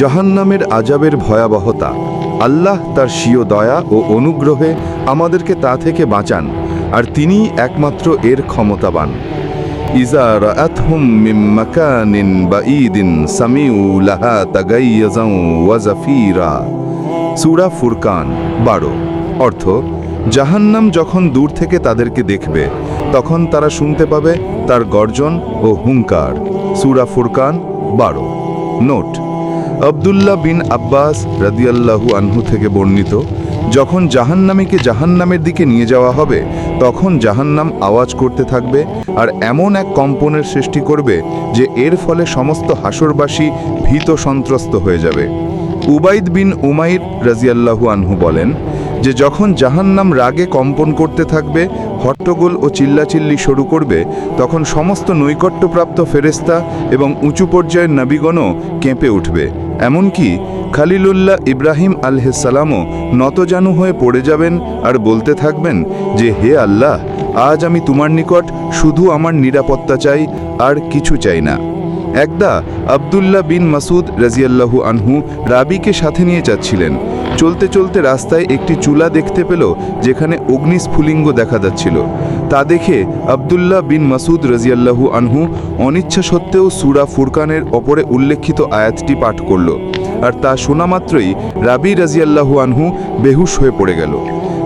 জাহান্নামের আজাবের ভয়াবহতা। আল্লাহ তার স্বীয় দয়া ও অনুগ্রহে আমাদেরকে তা থেকে বাঁচান, আর তিনিই একমাত্র এর ক্ষমতাবান। ইজা রাআতহুম সামিউ লাহা ফুরকান 12 অর্থ, জাহান্নাম যখন দূর থেকে তাদেরকে দেখবে, তখন তারা শুনতে পাবে তার গর্জন ও হুঙ্কার সূরা ফুরকান 12 নোট আবদুল্লাহ বিন আব্বাস রাদিয়াল্লাহু আনহু থেকে বর্ণিত, যখন জাহান্নামীকে জাহান্নামের দিকে নিয়ে যাওয়া হবে, তখন জাহান্নাম আওয়াজ করতে থাকবে আর এমন এক কম্পনের সৃষ্টি করবে যে এর ফলে সমস্ত হাসরবাসী ভীত সন্ত্রস্ত হয়ে যাবে। উবাইদ বিন উমাইর রাজিয়াল্লাহু আনহু বলেন যে যখন জাহান্নাম রাগে কম্পন করতে থাকবে, হট্টগোল ও চিল্লাচিল্লি শুরু করবে, তখন সমস্ত নৈকট্যপ্রাপ্ত ফেরেস্তা এবং উঁচু পর্যায়ের নাবিগণও কেঁপে উঠবে। এমনকি খালিলুল্লাহ ইব্রাহিম আলহিসাল্লামও নতজানু হয়ে পড়ে যাবেন আর বলতে থাকবেন যে, হে আল্লাহ, আজ আমি তোমার নিকট শুধু আমার নিরাপত্তা চাই, আর কিছু চাই না। একদা আবদুল্লাহ বিন মাসুদ রাজিয়াল্লাহু আনহু রাবিকে সাথে নিয়ে যাচ্ছিলেন। চলতে চলতে রাস্তায় একটি চুলা দেখতে পেল, যেখানে অগ্নিস্ফুলিঙ্গ দেখা যাচ্ছিল। তা দেখে আবদুল্লাহ বিন মাসুদ রাজিয়াল্লাহু আনহু অনিচ্ছা সত্ত্বেও সুরা ফুরকানের ওপরে উল্লেখিত আয়াতটি পাঠ করল, আর তা শোনা মাত্রই রাবি রাজিয়াল্লাহু আনহু বেহুশ হয়ে পড়ে গেল।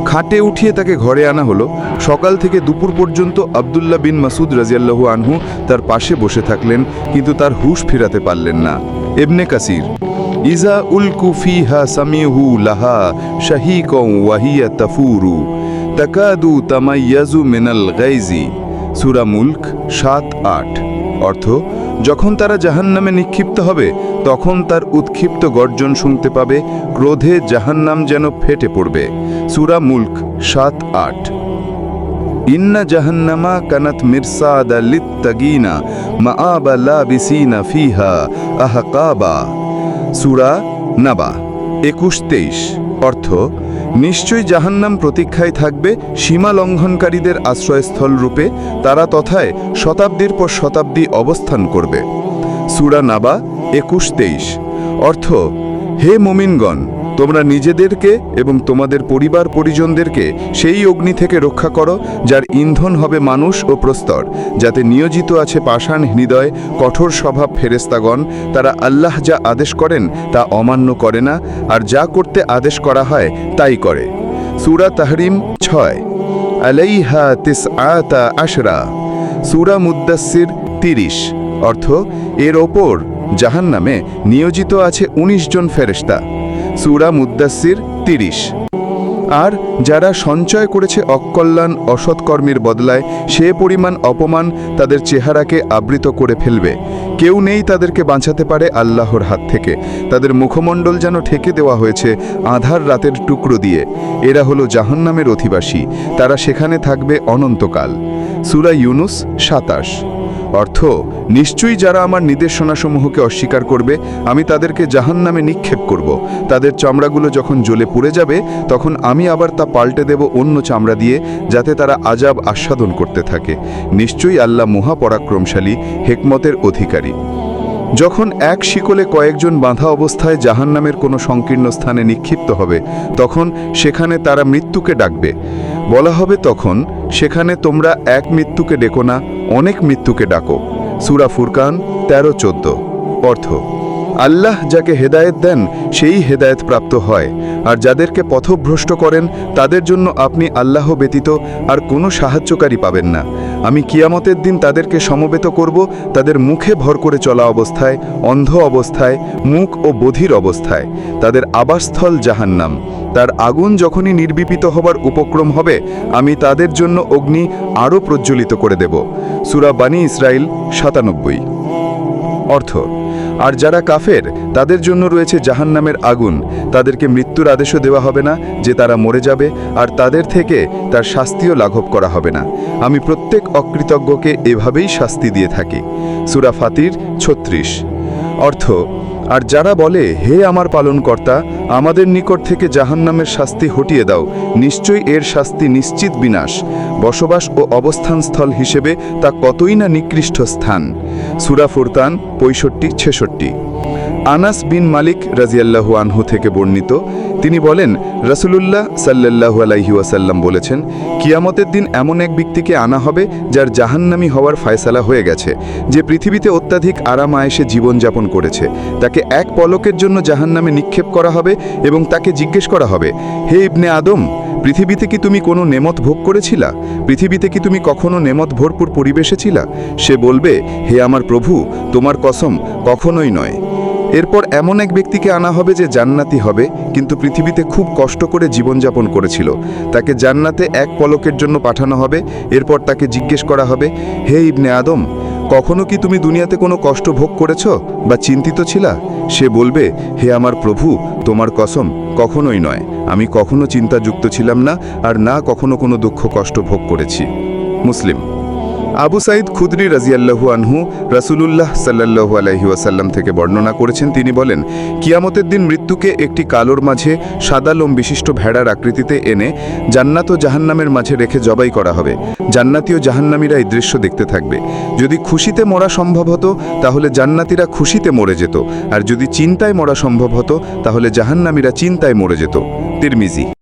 খাটে উঠিয়ে তাকে ঘরে আনা হলো। সকাল থেকে দুপুর পর্যন্ত আবদুল্লাহ বিন মাসুদ রাজিয়াল্লাহু আনহু তার পাশে বসে থাকলেন, কিন্তু তার হুশ ফিরাতে পারলেন না। এবনে কাসির ইজা উলকু ফিহা সামিহু লাহা শাহিকং ওয়াহিয়া তাফুরু। তাকাদু তামাইয়াজু মিনাল গাইজি। সূরা মুলক সাত আট। অর্থ, যখন তারা জাহান্নামে নিক্ষিপ্ত হবে, তখন তার উৎক্ষিপ্ত গর্জন শুনতে পাবে, ক্রোধে জাহান্নাম যেন ফেটে পড়বে। সূরা মুলক সাত আট। ইন্না জাহান্নামা কানাত মিরসাদা লিত্তাগিনা মাআবা লাবিসিনা ফিহা আহকাবা। সূরা নাবা, একুশ, তেইশ। অর্থ, নিশ্চয়ই জাহান্নাম প্রতীক্ষায় থাকবে সীমা লঙ্ঘনকারীদের আশ্রয়স্থল রূপে, তারা তথায় শতাব্দীর পর শতাব্দী অবস্থান করবে। সুরা নাবা, একুশ, তেইশ। অর্থ, হে মোমিনগণ তোমরা নিজেদেরকে এবং তোমাদের পরিবার পরিজনদেরকে সেই অগ্নি থেকে রক্ষা করো, যার ইন্ধন হবে মানুষ ও প্রস্তর, যাতে নিয়োজিত আছে পাষাণ হৃদয়, কঠোর স্বভাব ফেরেস্তাগণ তারা আল্লাহ যা আদেশ করেন, তা অমান্য করে না, আর যা করতে আদেশ করা হয়, তাই করে। সুরা তাহরিম ছয়। আলাইহা তিস আতা আশরা। সুরা মুদ্দাসির তিরিশ। অর্থ, এর ওপর জাহান্নামে নিয়োজিত আছে ১৯ জন ফেরেশতা। সূরা মুদ্দাসির তিরিশ। আর যারা সঞ্চয় করেছে অকল্যাণ, অসৎকর্মীর বদলায়, সে পরিমাণ অপমান তাদের চেহারাকে আবৃত করে ফেলবে। কেউ নেই তাদেরকে বাঁচাতে পারে আল্লাহর হাত থেকে। তাদের মুখমণ্ডল যেন ঠেকে দেওয়া হয়েছে আধার রাতের টুকরো দিয়ে। এরা হলো জাহান্নামের অধিবাসী। তারা সেখানে থাকবে অনন্তকাল। সুরা ইউনুস সাতাশ। অর্থ, নিশ্চয়ই যারা আমার নির্দেশনাসমূহকে অস্বীকার করবে, আমি তাদেরকে জাহান নামে নিক্ষেপ করব। তাদের চামড়াগুলো যখন জ্বলে পুড়ে যাবে, তখন আমি আবার তা পাল্টে দেব অন্য চামড়া দিয়ে, যাতে তারা আজাব আস্বাদন করতে থাকে। নিশ্চয়ই আল্লাহ মহাপরাক্রমশালী, হেকমতের অধিকারী। যখন এক শিকলে কয়েকজন বাঁধা অবস্থায় জাহান্নামের কোনো সংকীর্ণ স্থানে নিক্ষিপ্ত হবে, তখন সেখানে তারা মৃত্যুকে ডাকবে। বলা হবে তখন, সেখানে তোমরা এক মৃত্যুকে ডেকো না, অনেক মৃত্যুকে ডাকো। সুরা ফুরকান তেরো চোদ্দ। অর্থ, আল্লাহ যাকে হেদায়েত দেন, সেই হেদায়েত প্রাপ্ত হয়। আর যাদেরকে পথভ্রষ্ট করেন, তাদের জন্য আপনি আল্লাহ ব্যতীত আর কোনো সাহায্যকারী পাবেন না। আমি কিয়ামতের দিন তাদেরকে সমবেত করব, তাদের মুখে ভর করে চলা অবস্থায়, অন্ধ অবস্থায়, মুখ ও বধির অবস্থায়। তাদের আবাসস্থল জাহান্নাম। তার আগুন যখনই নির্বিপিত হবার উপক্রম হবে, আমি তাদের জন্য অগ্নি আরও প্রজ্বলিত করে দেব। সুরা বানী ইসরায়েল সাতানব্বই। অর্থ, আর যারা কাফের, তাদের জন্য রয়েছে জাহান্নামের আগুন। তাদেরকে মৃত্যুর আদেশও দেওয়া হবে না যে তারা মরে যাবে, আর তাদের থেকে তার শাস্তিও লাঘব করা হবে না। আমি প্রত্যেক অকৃতজ্ঞকে এভাবেই শাস্তি দিয়ে থাকি। সুরা ফাতির ছত্রিশ। অর্থ আর যারা বলে, হে আমার পালনকর্তা, আমাদের নিকট থেকে জাহান্নামের শাস্তি হটিয়ে দাও, নিশ্চয়ই এর শাস্তি নিশ্চিত বিনাশ। বসবাস ও অবস্থানস্থল হিসেবে তা কতই না নিকৃষ্ট স্থান। সুরা ফুরতান পঁয়ষট্টি ছেষট্টি। আনাস বিন মালিক রাজিয়াল্লাহু আনহু থেকে বর্ণিত, তিনি বলেন, রসুলুল্লাহ সাল্লাল্লাহু আলাইহি ওয়াসাল্লাম বলেছেন, কিয়ামতের দিন এমন এক ব্যক্তিকে আনা হবে যার জাহান্নামি হওয়ার ফায়সালা হয়ে গেছে, যে পৃথিবীতে অত্যাধিক আরাম আয়েসে জীবনযাপন করেছে। তাকে এক পলকের জন্য জাহান্নামে নিক্ষেপ করা হবে এবং তাকে জিজ্ঞেস করা হবে, হে ইবনে আদম, পৃথিবীতে কি তুমি কোনো নেমত ভোগ করেছিলা? পৃথিবীতে কি তুমি কখনো নেমত ভরপুর পরিবেশে ছিলা? সে বলবে, হে আমার প্রভু, তোমার কসম কখনোই নয়। এরপর এমন এক ব্যক্তিকে আনা হবে যে জান্নাতি হবে, কিন্তু পৃথিবীতে খুব কষ্ট করে জীবনযাপন করেছিল। তাকে জান্নাতে এক পলকের জন্য পাঠানো হবে, এরপর তাকে জিজ্ঞেস করা হবে, হে ইবনে আদম, কখনো কি তুমি দুনিয়াতে কোনো কষ্ট ভোগ করেছ বা চিন্তিত ছিলা? সে বলবে, হে আমার প্রভু, তোমার কসম কখনোই নয়। আমি কখনো চিন্তাযুক্ত ছিলাম না, আর না কখনো কোনো দুঃখ কষ্ট ভোগ করেছি। মুসলিম আবু সাইদ খুদরি রাজিয়াল্লাহু আনহু রাসূলুল্লাহ সাল্লাল্লাহু আলাইহি ওয়াসাল্লাম থেকে বর্ণনা করেছেন। তিনি বলেন, কিয়ামতের দিন মৃত্যুকে একটি কালোর মাঝে সাদা লোম বিশিষ্ট ভেড়ার আকৃতিতে এনে জান্নাত ও জাহান্নামের মাঝে রেখে জবাই করা হবে। জান্নাতি ও জাহান্নামীরা এই দৃশ্য দেখতে থাকবে। যদি খুশিতে মরা সম্ভব হতো, তাহলে জান্নাতিরা খুশিতে মরে যেত। আর যদি চিন্তায় মরা সম্ভব হতো, তাহলে জাহান্নামীরা চিন্তায় মরে যেত। তিরমিজি